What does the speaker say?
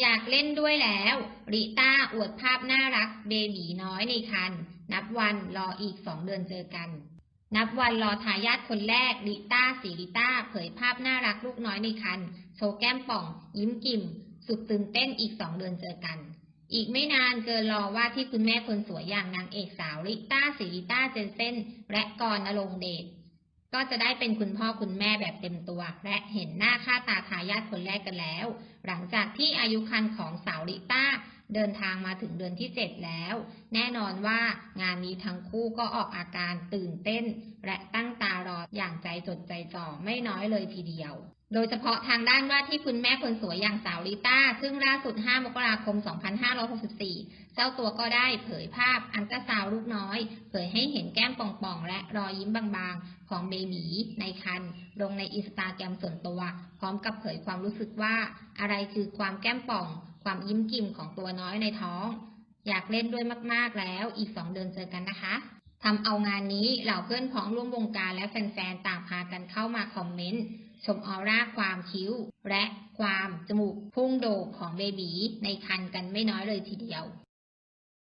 อยากเล่นด้วยแล้ว ริต้าอวดภาพน่ารักเบบีน้อยในคัน นับวันรออีกสองเดือนเจอกัน นับวันรอทายาทคนแรก ริต้าสีริต้า เผยภาพน่ารักลูกน้อยในคัน โชว์แก้มป่อง ยิ้มกิ่ม สุดตื่นเต้นอีกสองเดือนเจอกัน อีกไม่นานเกินรอว่าที่คุณแม่คนสวยอย่างนางเอกสาวริต้าสีริต้าเจนเซนและกรณรงค์เดช ก็จะได้เป็นคุณพ่อคุณแม่แบบเต็มตัว และเห็นหน้าค่าตาทายาทคนแรกกันแล้ว หลังจากที่อายุคันของสาวลิต้า เดินทางมาถึงเดือนที่ 7 แล้ว แน่นอนว่างานนี้ทั้งคู่ก็ออกอาการตื่นเต้น และตั้งตารออย่างใจจดใจจ่อไม่น้อยเลยทีเดียว โดยเฉพาะทางด้านว่าที่คุณแม่คนสวยอย่างสาวลิต้า ซึ่งล่าสุด 5 มกราคม 2564 เจ้าตัวก็ได้เผยภาพอันตราซาวลูกน้อย เผยให้เห็นแก้มป่องๆ และรอยยิ้มบางๆ ของเบบีในคันลงในอินสตาแกรมส่วนตัว พร้อมกับเผยความรู้สึกว่าอะไรคือความแก้มป่อง ความยิ้มกิ่มของตัวน้อยในท้อง อยากเล่นด้วยมาก ๆแล้วอีกสองเดือนเจอกันนะคะทำเอางานนี้เหล่าเพื่อนพ้องร่วมวงการและแฟนๆต่างพากันเข้ามาคอมเมนต์ชมออร่าความคิ้ว และความจมูกพุ่งโด่งของเบบีในคันกันไม่น้อยเลยทีเดียว